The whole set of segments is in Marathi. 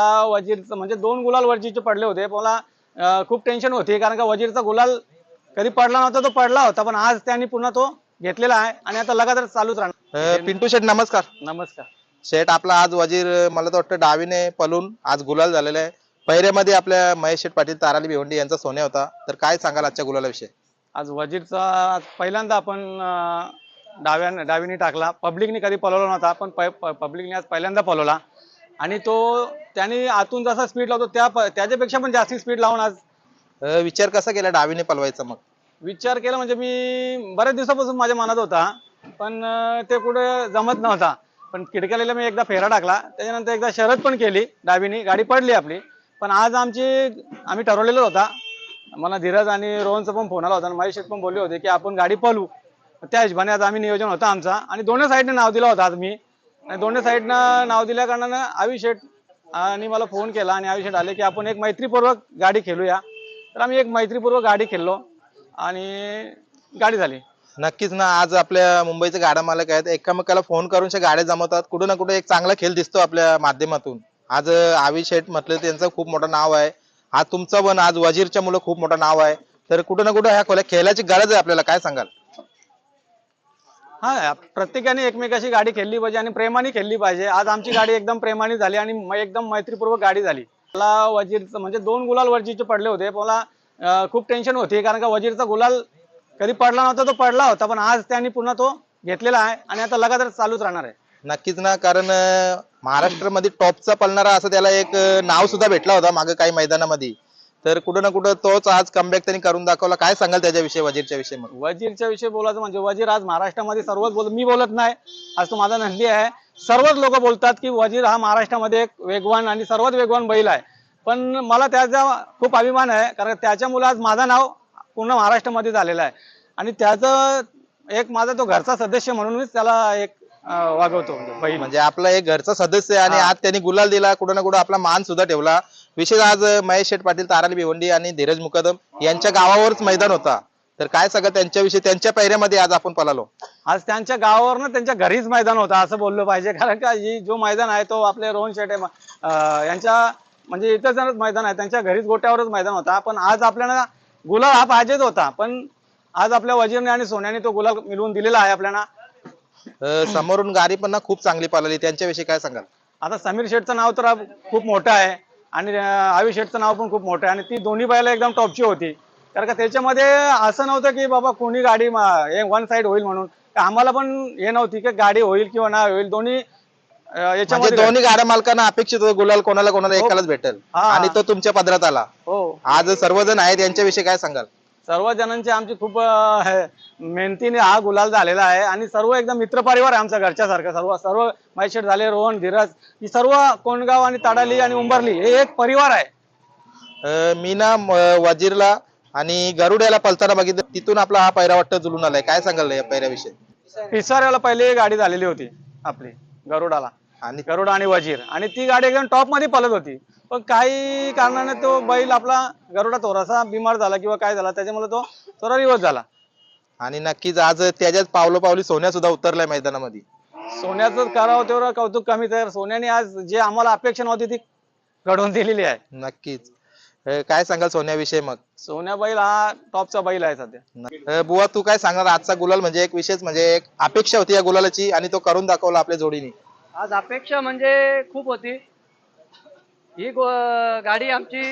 मला वजीरचं म्हणजे दोन गुलाल वजीरचे पडले होते मला खूप टेन्शन होती कारण का वजीरचा गुलाल कधी पडला नव्हता तो पडला होता पण आज त्यांनी पुन्हा तो घेतलेला आहे आणि आता लगातार चालूच राहणार. पिंटू शेठ नमस्कार. नमस्कार. शेठ आपला आज वजीर मला तर वाटतं डावीने पलून आज गुलाल झालेला आहे. पहिऱ्यामध्ये आपल्या महेश शेठ पाटील ताराली भिवंडी यांचा सोन्या होता. तर काय सांगाल आजच्या गुलालाविषयी? आज वजीरचा आज पहिल्यांदा आपण डाव्या डावीने टाकला. पब्लिकने कधी पलवला नव्हता पण पब्लिकने आज पहिल्यांदा पलवला. आणि तो त्याने आतून जसा स्पीड लावतो त्या त्याच्यापेक्षा पण जास्ती स्पीड लावून आज. अ, विचार कसा केला डावीने पलवायचा मग? विचार केला म्हणजे मी बऱ्याच दिवसापासून माझ्या मनात होता पण अं, ते कुठे जमत नव्हता. पण किडकालीला मी एकदा फेरा टाकला त्याच्यानंतर एकदा शरद पण केली डावीनी गाडी पडली आपली. पण आज आमची आम्ही ठरवलेलं होता. मला धीरज आणि रोहनचा पण फोन आला होता आणि महेश पण बोलले होते की आपण गाडी पळू. त्या हिशोबाने आज आम्ही नियोजन होता आमचा. आणि दोन्ही साईडने नाव दिलं होतं आज मी. आणि दोन्ही साईडनं नाव दिल्या कारणानं अविशेठ आणि मला फोन केला आणि आवी आले की आपण एक मैत्रीपूर्वक गाडी खेळूया. तर आम्ही एक मैत्रीपूर्वक गाडी खेळलो आणि गाडी झाली. नक्कीच ना आज आपल्या मुंबईचे गाड्या मालक आहेत. एकमेकाला फोन करून गाड्या जमवतात. कुठे ना कुठे एक चांगला खेळ दिसतो आपल्या माध्यमातून. आज अविशेठ म्हटलं त्यांचं खूप मोठं नाव आहे. आज तुमचं पण आज वजीरच्या मुलं खूप मोठं नाव आहे. तर कुठं ना कुठं ह्या खोल्या खेळाची गरज आहे आपल्याला. काय सांगाल? हा प्रत्येकाने एकमेकाशी गाडी खेळली पाहिजे आणि प्रेमाने खेळली पाहिजे. आज आमची गाडी एकदम प्रेमाने झाली आणि म- एकदम मैत्रीपूर्वक गाडी झाली. मला वजीरचं म्हणजे दोन गुलाल वजीरचे पडले होते. मला अं, खूप टेन्शन होती कारण का वजीरचा गुलाल कधी पडला नव्हता तो पडला होता. पण आज त्यांनी पुन्हा तो घेतलेला आहे आणि आता लगातार चालूच राहणार आहे. नक्कीच ना कारण अं, महाराष्ट्रामध्ये टॉपचा पळणारा असं त्याला एक अं, नाव सुद्धा भेटला होता मागे काही मैदानामध्ये. तर कुठं ना कुठं तोच आज कमबॅक त्यांनी करून दाखवला. काय सांगाल त्याच्याविषयी वजीरच्या विषयी मग? वजीरच्या विषयी बोलायचं म्हणजे वजीर आज महाराष्ट्रामध्ये सर्वच बोल मी बोलत नाही. आज तो माझा नंदी आहे. सर्वच लोक बोलतात की वजीर हा महाराष्ट्रामध्ये एक वेगवान आणि सर्वात वेगवान बैल आहे. पण मला त्याचा खूप अभिमान आहे कारण त्याच्यामुळे आज माझं नाव पूर्ण महाराष्ट्रामध्ये झालेलं आहे. आणि त्याचं एक माझा तो घरचा सदस्य म्हणूनच त्याला एक अं, वागवतो म्हणजे बैल. म्हणजे आपला एक घरचा सदस्य आहे आणि हा. आज त्यांनी गुलाल दिला कुठं ना कुठं आपला मान सुद्धा ठेवला. विशेष आज महेश शेठ पाटील ताराली भिवंडी आणि धीरज मुकदम यांच्या गावावरच मैदान होता. तर काय सगळं त्यांच्याविषयी त्यांच्या पैऱ्यामध्ये आज आपण पळालो. आज त्यांच्या गावावरनं त्यांच्या घरीच मैदान होतं असं बोललं पाहिजे. कारण का ही जो मैदान आहे तो आपले रोहन शेटे यांच्या म्हणजे इथंच मैदान आहे त्यांच्या घरीच गोट्यावरच मैदान होता. पण आज आपल्याला गुलाल हा पाहिजेच होता. पण आज आपल्या वजीरने आणि सोन्याने तो गुलाल मिळवून दिलेला आहे आपल्याला. समोरून गाडी पण ना खूप चांगली पळाली. त्यांच्याविषयी काय सांगाल? आता समीर शेठचं नाव तर खूप मोठं आहे. आणि शेठचं नाव पण खूप मोठं आहे. आणि ती दोन्ही बैला एकदम टॉपची होती. कारण का त्याच्यामध्ये असं नव्हतं की बाबा कोणी गाडी वन साइड होईल म्हणून. आम्हाला पण हे नव्हती की गाडी होईल किंवा नाही होईल. दोन्ही म्हणजे याच्यामध्ये दोन्ही गाड्या मालकांना अपेक्षित होतं गुलाल कोणाला कोणाला एकालाच भेटेल. हा. आणि तो तुमच्या पदरात आला. हो. आज सर्वजण आहेत यांच्याविषयी काय सांगाल? सर्व जणांची आमची खूप मेहनतीने हा गुलाल झालेला आहे. आणि सर्व एकदम मित्र परिवार आहे आमच्या घरच्यासारखं. सर्व सर्व मैशेट झाले रोहन धीरज ही सर्व कोंडगाव आणि ताडाली आणि उंबरली हे एक परिवार आहे. मी ना वजीरला आणि गरुड्याला पलताना बघितलं. तिथून आपला हा पैरा वाटतं जुलून आलाय. काय सांगाल या पैऱ्याविषयी पिसाऱ्याला पहिले गाडी झालेली होती आपली गरुडाला. आणि गरुड आणि वजीर. आणि ती गाडी एकदम टॉपमध्ये पळत होती. पण काही कारणाने तो बैल आपला गरुडा थोडासा बिमार झाला किंवा काय झाला त्याच्यामुळे तो थोडा रिवर्स झाला. आणि नक्कीच आज त्याच्याच पावलो पावली सोन्या सुद्धा उतरलाय मैदानामध्ये. सोन्याचं करावं तेवढं कौतुक कमी तर सोन्याने आज जे आम्हाला अपेक्षा नव्हती ती घडवून दिलेली आहे. नक्कीच. अं, काय सांगाल सोन्याविषयी मग? सोन्या बैल हा टॉपचा बैल आहे सध्या. अं, बुवा तू काय सांगणार? आजचा गुलाल म्हणजे एक विशेष म्हणजे एक अपेक्षा होती या गुलालाची आणि तो करून दाखवला आपल्या जोडीने. आज अपेक्षा म्हणजे खूप होती. ही गाडी आमची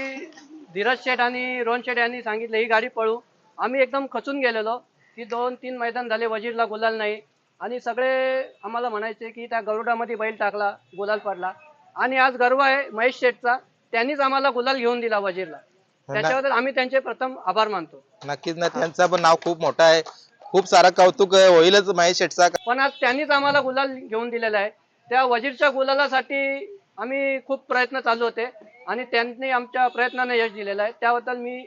धीरज शेठ आणि रोहन शेठ यांनी सांगितलं ही गाडी पळू. आम्ही एकदम खचून गेलेलो. की दोन तीन मैदान झाले वजीरला गुलाल नाही. आणि सगळे आम्हाला म्हणायचे की त्या गरुडामध्ये बैल टाकला गुलाल पडला. आणि आज गर्व आहे महेश शेठचा. त्यांनीच आम्हाला गुलाल घेऊन दिला वजीरला. त्याच्याबद्दल आम्ही त्यांचे प्रथम आभार मानतो. नक्कीच ना त्यांचं पण नाव खूप मोठं आहे. खूप सारा कौतुक होईलच महेश शेठचा. पण आज त्यांनीच आम्हाला गुलाल घेऊन दिलेला आहे. त्या वजीरच्या गुलालासाठी आम्ही खूप प्रयत्न चालू होते आणि त्यांनी आमच्या प्रयत्नांना यश दिलेलं आहे. त्याबद्दल मी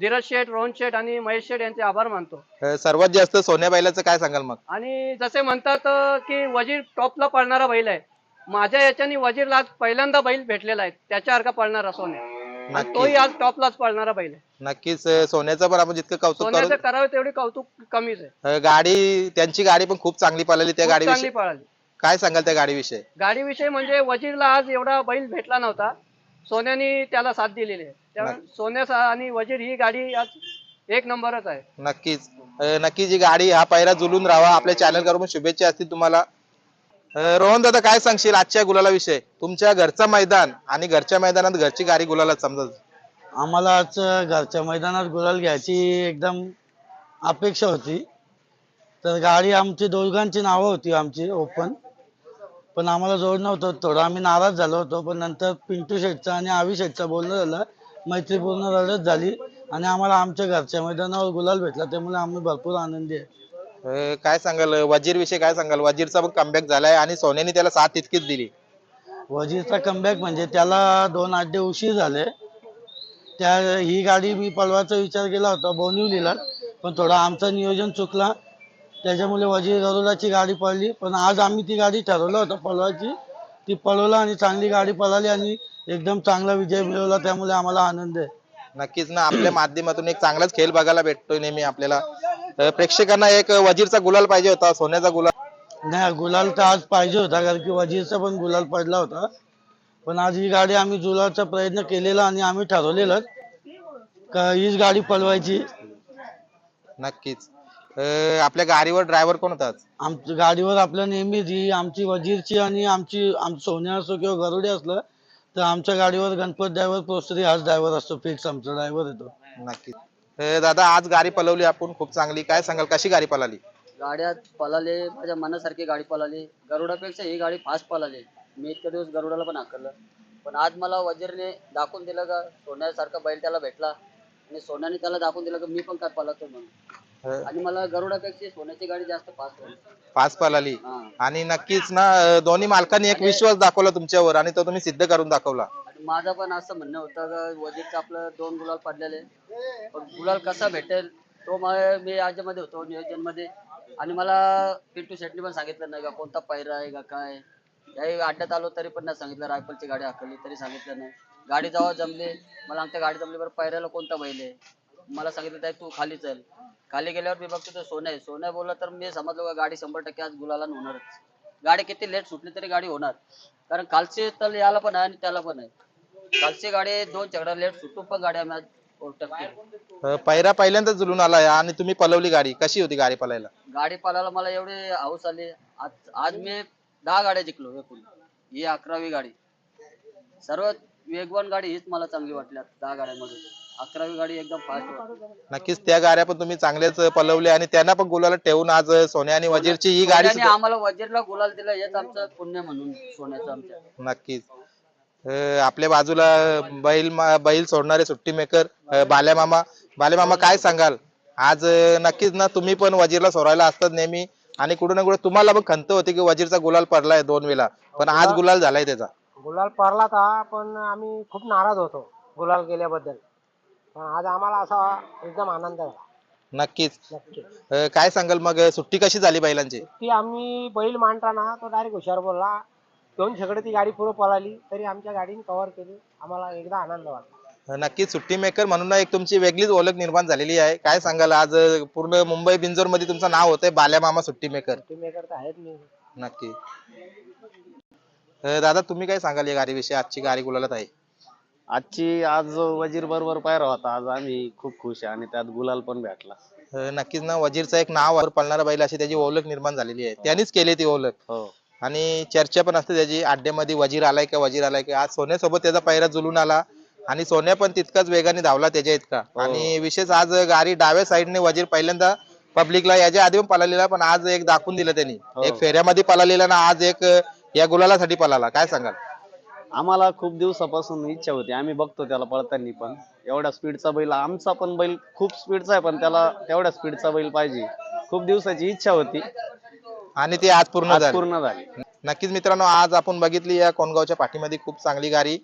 धीरज शेठ रोहन शेठ आणि महेश शेठ यांचे आभार मानतो. सर्वात जास्त सोन्या बैलाचं काय सांगाल मग? आणि जसे म्हणतात की वजीर टॉपला पळणारा बैल आहे. माझ्या याच्याने वजीरला आज पहिल्यांदा बैल भेटलेला आहे. त्याच्यासारखा पळणारा सोन्या. तोही आज टॉपलाच पळणारा बैल आहे. नक्कीच सोन्याचं पण आपण जितकं कौतुक सोन्याचं करावं तेवढी कौतुक कमीच आहे. गाडी त्यांची गाडी पण खूप चांगली पळाली. त्या खूप चांगली पळाली. काय सांगाल त्या गाडीविषयी? गाडीविषयी म्हणजे वजीरला आज एवढा बैल भेटला नव्हता. सोन्याने त्याला साथ दिलेली आहे. त्यामुळे सोन्या आणि वजीर ही गाडी आज एक नंबरच आहे. नक्कीच. अं, नक्कीच ही गाडी हा पहिला जुलून राहावा. आपल्या चॅनल करून शुभेच्छा असतील तुम्हाला. अं, रोहन दादा काय सांगशील आजच्या गुलाला विषय? तुमच्या घरचं मैदान आणि घरच्या मैदानात घरची गाडी गुलाला समजा आम्हाला आज घरच्या मैदानात गुलाल घ्यायची एकदम अपेक्षा होती. तर गाडी आमची दोघांची नावं होती आमची ओपन. पण आम्हाला जोड नव्हतं थोडं आम्ही नाराज झालो होतो पण नंतर पिंटू शेटचं आणि आवी शेटचं बोलणं झालं मैत्रीपूर्ण लढत झाली आणि आम्हाला आमच्या घरच्या मैदानावर गुलाल भेटला त्यामुळे आम्ही भरपूर आनंदी आहे. अं, काय सांगाल वजीर विषयी काय सांगाल? वजीरचा पण कमबॅक झालाय आणि सोन्याने त्याला साथ तितकीच दिली. वजीरचा कमबॅक म्हणजे त्याला दोन अड्डे उशीर झाले. त्या ही गाडी मी पळवायचा विचार केला होता बोनिवलीला पण थोडा आमचं नियोजन चुकला. त्याच्यामुळे वजीर गरुडाची गाडी पळली पण आज आम्ही ती गाडी ठरवलं होतं पळवायची. ती पळवला आणि चांगली गाडी पळाली आणि एकदम चांगला विजय मिळवला. त्यामुळे आम्हाला आनंद आहे. नक्कीच ना आपल्या माध्यमातून एक चांगलाच खेळ बघायला भेटतोय नेहमी आपल्याला. प्रेक्षकांना एक वजीरचा गुलाल पाहिजे होता सोन्याचा गुलाल. नाही गुलाल तर आज पाहिजे होता कारण की वजीरचा पण गुलाल पडला होता. पण आज ही गाडी आम्ही जुलाचा प्रयत्न केलेला आणि आम्ही ठरवलेलं का हीच गाडी पळवायची. नक्कीच. अं, आपल्या गाडीवर ड्रायव्हर कोण होता आज? आमच्या गाडीवर आपल्या नेहमी जी आमची वजीरची आणि आमची आम सोन्या असो किंवा गरुडे असलं तर आमच्या गाडीवर गणपत ड्रायव्हर प्रोसरी हाच ड्रायव्हर असतो फिक्स आमचा ड्रायव्हर येतो. नक्कीच अं, दादा आज गाडी पलवली आपण खूप चांगली. काय सांगाल कशी गाडी पळाली गाड्या पळाले माझ्या मनासारखी गाडी पळाली गरुडापेक्षा ही गाडी फास्ट पळाली मी इतके दिवस गरुडाला पण हाकललं. पण आज मला वजीरने दाखवून दिलं का सोन्यासारखा बैल त्याला भेटला. आणि सोन्याने त्याला दाखवून दिलं का मी पण काय पळतो म्हणून. आणि मला गरुडापेक्षा सोन्याची गाडी जास्त पाच पळाली हा. आणि नक्कीच ना अं, दोन्ही मालकांनी एक विश्वास दाखवला तुमच्यावर आणि तो तुम्ही सिद्ध करून दाखवला. आणि माझं पण असं म्हणणं होतं का वजीरचं आपलं दोन गुलाल पडलेले. पण गुलाल कसा भेटेल तो मा- मी याच्यामध्ये होतो नियोजनमध्ये आणि मला पिंटू शेट्टी पण सांगितलं नाही का कोणता पैरा आहे का काय? याही अड्ड्यात आलो तरी पण नाही सांगितलं रायफलची गाडी हाकली तरी सांगितलं नाही. गाडी जेव्हा जमली मला आमच्या गाडी जमली बरं पैऱ्याला कोणता बैल आहे? मला सांगितलं ताई तू खाली चल. खाली गेल्यावर मी बघतो तो सोनं आहे. सोनं बोलला तर मी समजलो का गाडी शंभर टक्के आज गुलाला होणारच. गाडी किती लेट सुटली तरी गाडी होणार. कारण कालचे तल याला पण आहे आणि त्याला पण आहे. कालची गाडी दोन चकडा लेट सुटून पण गाडी आम्ही आज overtake केली. अं, पहिरा पहिल्यांदा जुलून आला आणि तुम्ही पलवली गाडी. कशी होती गाडी पळायला गाडी पालायला मला एवढी हाऊस आली. आज आज मी दहा गाड्या जिंकलो एकूण. ही अकरावी गाडी. सर्वात वेगवान गाडी हीच मला चांगली वाटली दहा गाड्यांमध्ये. अकरावी गाडी एकदम फास्ट वाटली नक्कीच त्या गाड्या पण तुम्ही चांगल्याच पलवल्या आणि त्यांना पण गुलाला ठेवून आज सोन्या आणि वजीरची ही गाडी सोन्याने आम्हाला वजीरला गुलाल दिला हेच आमचं पुण्य म्हणून सोन्याचं आमच्या. नक्कीच. अं, आपल्या बाजूला बैल मा- बैल सोडणारे सुट्टी मेकर बाल्या मामा बाल्या मामा काय सांगाल? आज अं, नक्कीच ना तुम्ही पण वजीरला सोडायला असतात नेहमी आणि कुठे ना कुठे तुम्हाला पण खंत होती की वजीरचा गुलाल पडलाय दोन वेळा. पण आज गुलाल झालाय त्याचा. गुलाल पडला होता पण आम्ही खूप नाराज होतो गुलाल गेल्याबद्दल. आज आम्हाला असा एकदम आनंद झाला. नक्कीच. नक्की अं, काय सांगाल मग? सुट्टी कशी झाली बैलांची? ती आम्ही बैल मांडताना तो डायरेक्ट हुशार बोलला. दोन छकडे ती गाडी पुढे पळाली तरी आमच्या गाडीने कव्हर केली. आम्हाला एकदा आनंद वाटला. नक्कीच. सुट्टी मेकर म्हणून एक तुमची वेगळीच ओळख निर्माण झालेली आहे. काय सांगाल? आज अं, पूर्ण मुंबई बिंजोरमध्ये तुमचं नाव होतंय बाल्या मामा सुट्टी मेकर टीम मेकर तर आहेत मी. नक्की. अं, दादा तुम्ही काय सांगाल या गाडीविषयी? आजची गाडी गुलालात आहे. आजची आज वजीर बरोबर पायरा होता. आज आम्ही खूप खुश आहे आणि त्यात गुलाल पण भेटला. अं, नक्कीच ना. वजीरचं एक नाव आहे, पळणारा बैल अशी त्याची ओळख निर्माण झालेली आहे. त्यांनीच केली ती ओळख. हो. आणि चर्चा पण असते त्याची. अड्ड्यामध्ये वजीर आलाय का वजीर आलाय का? आज सोन्यासोबत त्याचा पहिरा जुलून आला. आणि सोन्या पण तितकाच वेगाने धावला त्याच्या इतका. आणि विशेष आज गाडी डाव्या साईडने वजीर पहिल्यांदा पब्लिकला याच्या आधी पण पळालेला पण आज एक दाखवून दिलं त्यांनी. एक फेऱ्यामध्ये पळालेला ना आज एक या गुलालासाठी पळाला. काय सांगाल? आम्हाला खूप दिवसापासून इच्छा होती. आम्ही बघतो त्याला पळताना पण. एवढ्या स्पीडचा बैल आमचा पण बैल खूप स्पीडचा आहे पण त्याला तेवढ्या स्पीडचा बैल पाहिजे. खूप दिवसाची इच्छा होती. आणि ती आज पूर्ण आज झाली. पूर्ण झाली. नक्कीच मित्रांनो आज आपण बघितली या कोणगावच्या पाठीमध्ये खूप चांगली गाडी.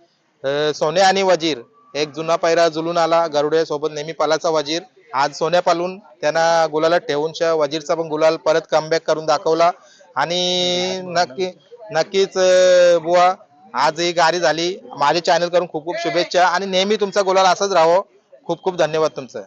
अं, सोन्या आणि वजीर. एक जुना पैरा जुलून आला. गरुडे सोबत नेहमी पालाचा वजीर. आज सोन्या पालून त्यांना गुलाला ठेवून शा- वजीरचा पण गुलाल परत कमबॅक करून दाखवला. आणि नक्की नक्कीच अं, बुवा आज ही गाडी झाली. माझ्या चॅनल करून खूप खूप शुभेच्छा आणि नेहमी तुमचा गुलाल असाच राहो. खूप खूप धन्यवाद तुमचं.